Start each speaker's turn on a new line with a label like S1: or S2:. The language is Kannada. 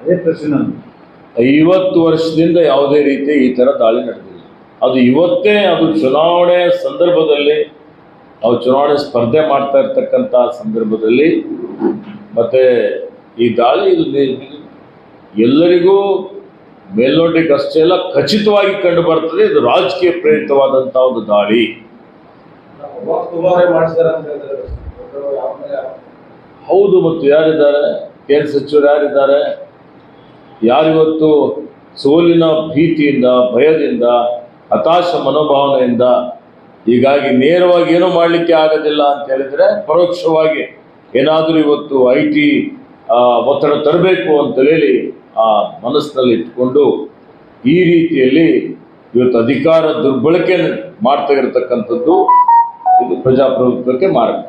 S1: ಅದೇ ಪ್ರಶ್ನೆ
S2: ಐವತ್ತು ವರ್ಷದಿಂದ ಯಾವುದೇ ರೀತಿ ಈ ತರ ದಾಳಿ ನಡೆದಿಲ್ಲ. ಅದು ಇವತ್ತೇ ಅದು ಚುನಾವಣೆ ಸಂದರ್ಭದಲ್ಲಿ ಅವ್ರು ಚುನಾವಣೆ ಸ್ಪರ್ಧೆ ಮಾಡ್ತಾ ಇರ್ತಕ್ಕಂಥ ಸಂದರ್ಭದಲ್ಲಿ ಮತ್ತೆ ಈ ದಾಳಿ ಎಲ್ಲರಿಗೂ ಮೇಲ್ನೋಟಕ್ಕೆ ಅಷ್ಟೇ ಅಲ್ಲ, ಖಚಿತವಾಗಿ ಕಂಡು ಬರ್ತದೆ, ಇದು ರಾಜಕೀಯ ಪ್ರೇರಿತವಾದಂತಹ ಒಂದು ದಾಳಿ. ಹೌದು ಮತ್ತು ಯಾರಿದ್ದಾರೆ? ಕೇಂದ್ರ ಸಚಿವರು ಯಾರಿದ್ದಾರೆ? ಯಾರಿವತ್ತು ಸೋಲಿನ ಭೀತಿಯಿಂದ, ಭಯದಿಂದ, ಹತಾಶ ಮನೋಭಾವನೆಯಿಂದ ಹೀಗಾಗಿ ನೇರವಾಗಿ ಏನೂ ಮಾಡಲಿಕ್ಕೆ ಆಗೋದಿಲ್ಲ ಅಂತ ಹೇಳಿದ್ರೆ ಪರೋಕ್ಷವಾಗಿ ಏನಾದರೂ ಇವತ್ತು ಐ ಟಿ ಒತ್ತಡ ತರಬೇಕು ಅಂತ ಹೇಳಿ ಆ ಮನಸ್ಸಿನಲ್ಲಿ ಇಟ್ಕೊಂಡು ಈ ರೀತಿಯಲ್ಲಿ ಇವತ್ತು ಅಧಿಕಾರ ದುರ್ಬಳಕೆ ಮಾಡ್ತಾ ಇರತಕ್ಕಂಥದ್ದು ಇದು ಪ್ರಜಾಪ್ರಭುತ್ವಕ್ಕೆ ಮಾರ್ಗ